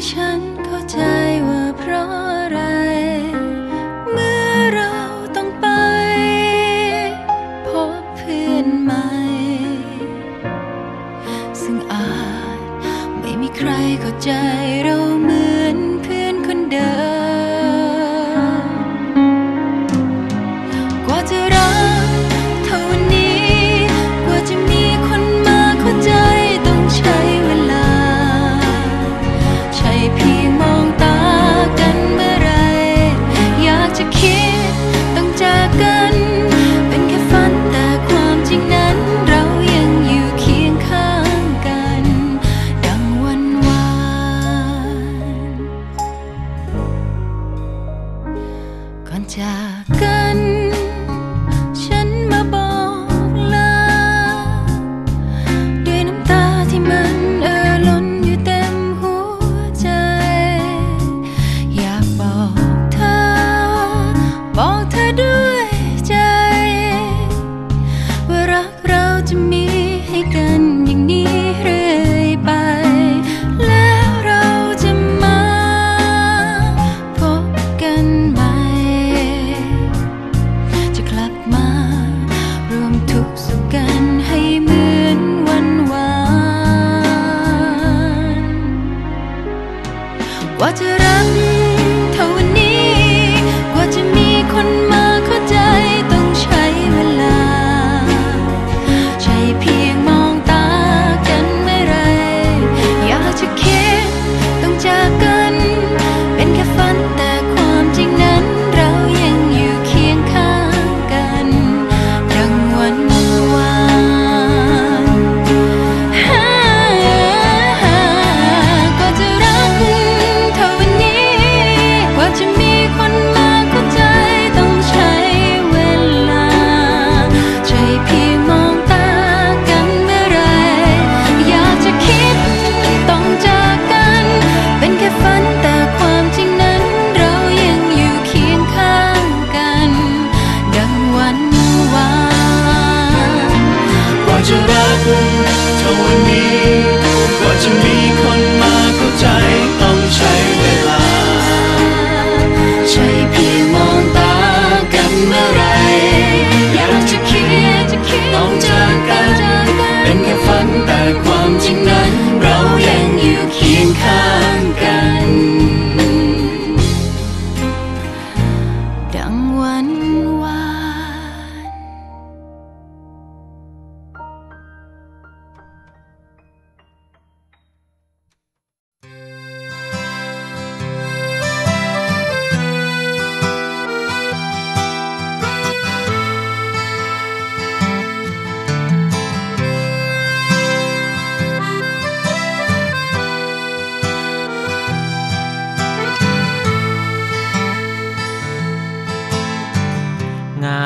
ที่ฉันเข้าใจว่าเพราะอะไร เมื่อเราต้องไป พบเพื่อนใหม่ ซึ่งอาจไม่มีใครเข้าใจ ก่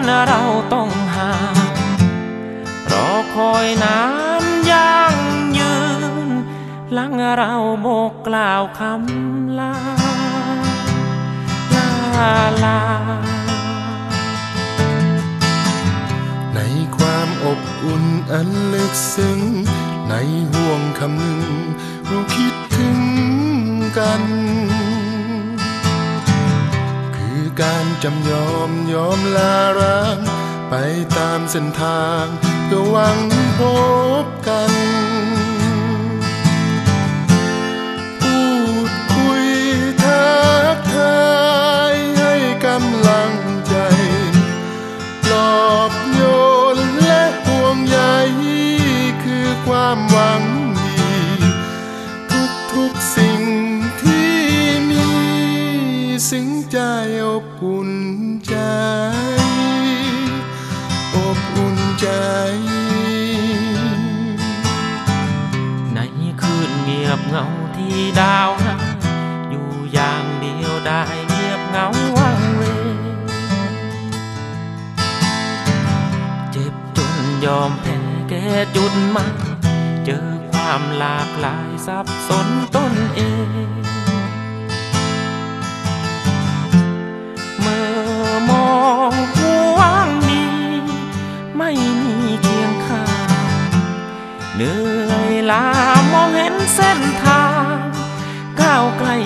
กันเราต้องห่างรอคอยนานยังยืนหลังเราบอกกล่าวคำลาลาลา ในความอบอุ่นอันลึกซึ้ง ในห่วงคำหนึ่งเราคิดถึงกัน การจำยอมยอมลาร้าง ไปตามเส้นทางเพื่อหวังพบกัน พูดคุยทักทายให้กำลังใจปลอบโยนและห่วงใยคือความหวังดีทุกทุกสิ่งที่มี สิงใจอบอุ่น เงาที่ดาวหาอยู่อย่างเดียวได้เงียบเหงาวังเวเจ็บจนยอมแพ้แก่จุดมาเจอความหลากหลายสับสนตนเอง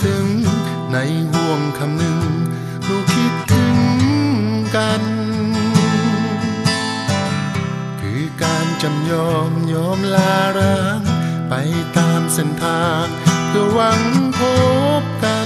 ซึ้งในห่วงคำหนึ่งเราคิดถึงกัน คือการจำยอมยอมลาร้าง ไปตามเส้นทางเพื่อหวังพบกัน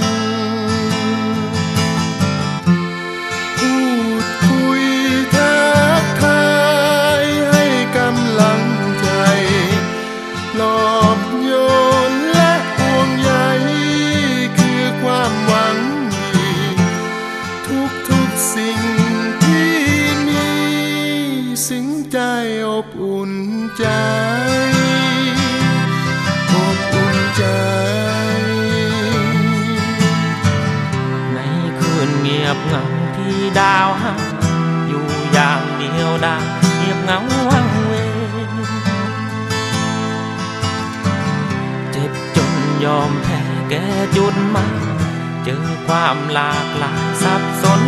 อบอุ่นใจ อบอุ่นใจ ในคืนเงียบเหงาที่ดาวหาอยู่อย่างเดียวดายเงียบเหงาวังเวงเจ็บจนยอมแพ้แก่จุดมา เจอความหลากหลายสับสน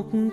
ก็